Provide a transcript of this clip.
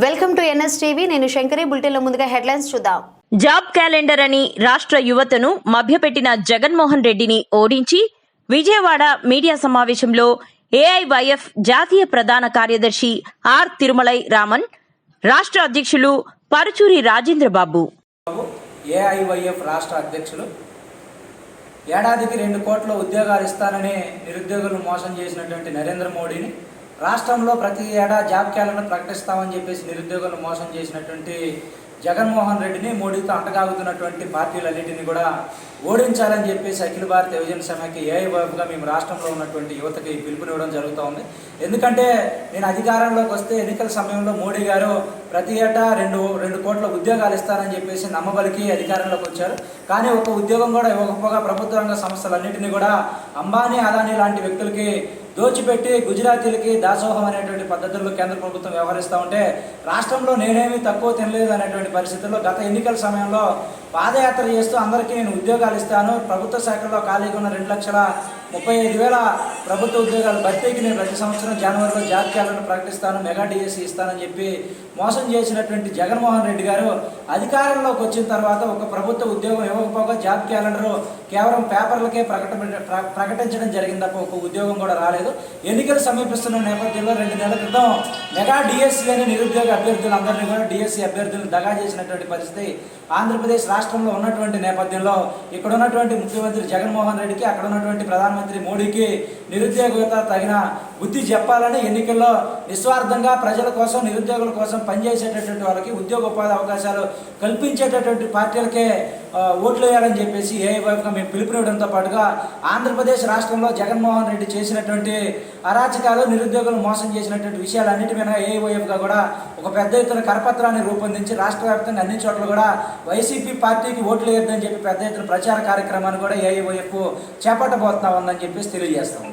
Welcome to NS TV. నేను శంకరి. బులెటిన్లో ముందుగా హెడ్లైన్స్ చూద్దాం. జాబ్ క్యాలెండర్ అని రాష్ట్ర యువతను మభ్యపెట్టిన జగన్మోహన్ రెడ్డిని ఓడించి విజయవాడ మీడియా సమావేశంలో ఏఐవైఎఫ్ జాతీయ ప్రధాన కార్యదర్శి ఆర్ తిరుమలై రామన్ రాష్ట్ర అధ్యక్షులు పరుచూరి రాజేంద్రబాబు. బాబు ఏఐవైఎఫ్ రాష్ట్ర అధ్యక్షులు ఏడాదికి రెండు కోట్ల ఉద్యోగాలు ఇస్తానని నిరుద్యోగులను మోసం చేసినటువంటి నరేంద్ర మోడీని రాష్ట్రంలో ప్రతి ఏడా జాబ్ ప్రకటిస్తామని చెప్పేసి నిరుద్యోగులను మోసం చేసినటువంటి జగన్మోహన్ రెడ్డిని మోడీతో అంటగాగుతున్నటువంటి పార్టీలన్నింటినీ కూడా ఓడించాలని చెప్పేసి అఖిల భారత యువజన సమైక్య ఏఐవైపుగా మేము రాష్ట్రంలో ఉన్నటువంటి యువతకి పిలుపునివ్వడం జరుగుతూ ఉంది. ఎందుకంటే నేను అధికారంలోకి వస్తే ఎన్నికల సమయంలో మోడీ గారు ప్రతి ఏటా రెండు రెండు కోట్ల ఉద్యోగాలు ఇస్తారని చెప్పేసి నమ్మబలికి అధికారంలోకి వచ్చారు. కానీ ఒక ఉద్యోగం కూడా ఇవ్వకపోగా ప్రభుత్వ రంగ సంస్థలన్నింటినీ కూడా అంబానీ అదానీ లాంటి వ్యక్తులకి దోచిపెట్టి గుజరాతీలకి దాసోహం అనేటువంటి పద్ధతుల్లో కేంద్ర ప్రభుత్వం వ్యవహరిస్తూ ఉంటే రాష్ట్రంలో నేనేమీ తక్కువ తినలేదు అనేటువంటి పరిస్థితుల్లో గత ఎన్నికల సమయంలో పాదయాత్ర చేస్తూ అందరికీ నేను ఉద్యోగాలు ఇస్తాను. ప్రభుత్వ శాఖలో ఖాళీగా ఉన్న రెండు లక్షల ముప్పై ఐదు వేల ప్రభుత్వ ఉద్యోగాలు భర్తీకి నేను ప్రతి సంవత్సరం జనవరిలో జాబ్ క్యాలెండర్ ప్రకటిస్తాను. మెగా డిఎస్సి ఇస్తానని చెప్పి మోసం చేసినటువంటి జగన్మోహన్ రెడ్డి గారు అధికారంలోకి వచ్చిన తర్వాత ఒక ప్రభుత్వ ఉద్యోగం ఇవ్వకపోగా జాబ్ క్యాలెండర్ కేవలం పేపర్లకే ప్రకట ప్ర- ప్రకటించడం జరిగింది తప్ప ఒక ఉద్యోగం కూడా రాలేదు. ఎన్నికలు సమీపిస్తున్న నేపథ్యంలో రెండు నెలల క్రితం మెగా డిఎస్సి అని నిరుద్యోగ అభ్యర్థులందరినీ కూడా డిఎస్సి అభ్యర్థులను దగా చేసినటువంటి పరిస్థితి ఆంధ్రప్రదేశ్ రాష్ట్రంలో ఉన్నటువంటి నేపథ్యంలో ఇక్కడ ఉన్నటువంటి ముఖ్యమంత్రి జగన్మోహన్ రెడ్డికి అక్కడ ఉన్నటువంటి ప్రధానమంత్రి మోడీకి నిరుద్యోగత తగిన బుద్ధి చెప్పాలని ఎన్నికల్లో నిస్వార్థంగా ప్రజల కోసం నిరుద్యోగుల కోసం పనిచేసేటటువంటి వాళ్ళకి ఉద్యోగ ఉపాధి అవకాశాలు కల్పించేటటువంటి పార్టీలకే ఓట్లు వేయాలని చెప్పేసి ఏఐవైఫ్గా మేము పిలుపునివ్వడంతో పాటుగా ఆంధ్రప్రదేశ్ రాష్ట్రంలో జగన్మోహన్ రెడ్డి చేసినటువంటి అరాచకాలు నిరుద్యోగులు మోసం చేసినటువంటి విషయాలన్నిటి మీద ఏఐవైఎఫ్గా కూడా ఒక పెద్ద ఎత్తున కరపత్రాన్ని రూపొందించి రాష్ట్ర వ్యాప్తంగా అన్ని చోట్ల కూడా వైసీపీ పార్టీకి ఓట్లు వేయొద్దని చెప్పి పెద్ద ఎత్తున ప్రచార కార్యక్రమాన్ని కూడా ఏఐవైఎఫ్ చేపట్టబోతున్నా ఉందని చెప్పేసి తెలియజేస్తాము